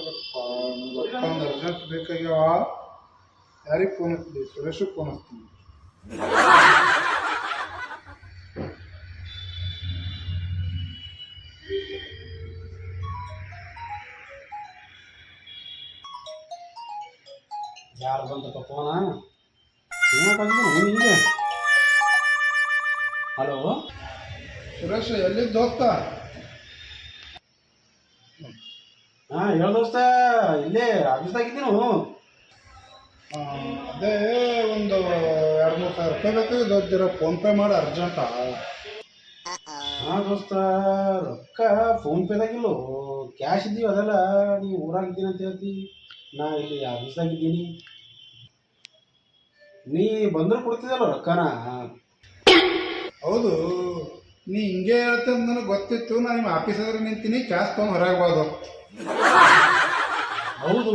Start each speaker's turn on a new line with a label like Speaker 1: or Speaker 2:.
Speaker 1: ಮಾಡ್ಬೇಕಪ್ಪ ಒಂದು ಅರ್ಜೆಂಟ್ ಬೇಕಾಗ್ಯಾವ ಯಾರಿಗೆ ಫೋನ್ ಹಚ್ಚಿದೆ? ಸುರೇಶಕ್ಕೆ ಫೋನ್ ಹಚ್ತೀನಿ
Speaker 2: ಯಾರು ಬಂತಪ್ಪ ಫೋನ ಹಲೋ
Speaker 1: ಸುರೇಶ್ ಎಲ್ಲಿದ್ದ ಹೋಗ್ತ?
Speaker 2: ಹಾಂ ಹೇಳ ದೋಸ್ತ ಇಲ್ಲೇ ಆಫೀಸ್ದಾಗಿದ್ದೀನು
Speaker 1: ಅದೇ ಒಂದು ಎರಡು ಮೂರು ಸಾವಿರ ರೂಪಾಯಿ ಬೇಕು ದೊಡ್ಡ ಫೋನ್ ಪೇ ಮಾಡಿ ಅರ್ಜೆಂಟಾ
Speaker 2: ಹಾ ದೋಸ್ತ ರೊಕ್ಕ ಫೋನ್ ಪೇದಾಗಿಲ್ಲೋ ಕ್ಯಾಶ್ ಇದ್ದೀವಿ ಅದೆಲ್ಲ ನೀ ಊರಾಗಿದ್ದೀನಿ ಅಂತ ಹೇಳ್ತಿ. ನಾ ಇಲ್ಲಿ ಆಫೀಸ್ದಾಗಿದ್ದೀನಿ ನೀ ಬಂದ್ರೆ ಕೊಡ್ತಿದ್ದಲ್ಲ ರೊಕ್ಕನ?
Speaker 1: ಹೌದು. ನೀ ಹಿಂಗೆ ಹೇಳ್ತೆ ಅಂತ ನನಗೆ ಗೊತ್ತಿತ್ತು ನಾನು ನಿಮ್ಮ ಆಫೀಸ್ ನಿಂತೀನಿ ಕ್ಯಾಶ್ ತೊಗೊಂಡು ಹೊರಗೆ
Speaker 2: ಹೌದು.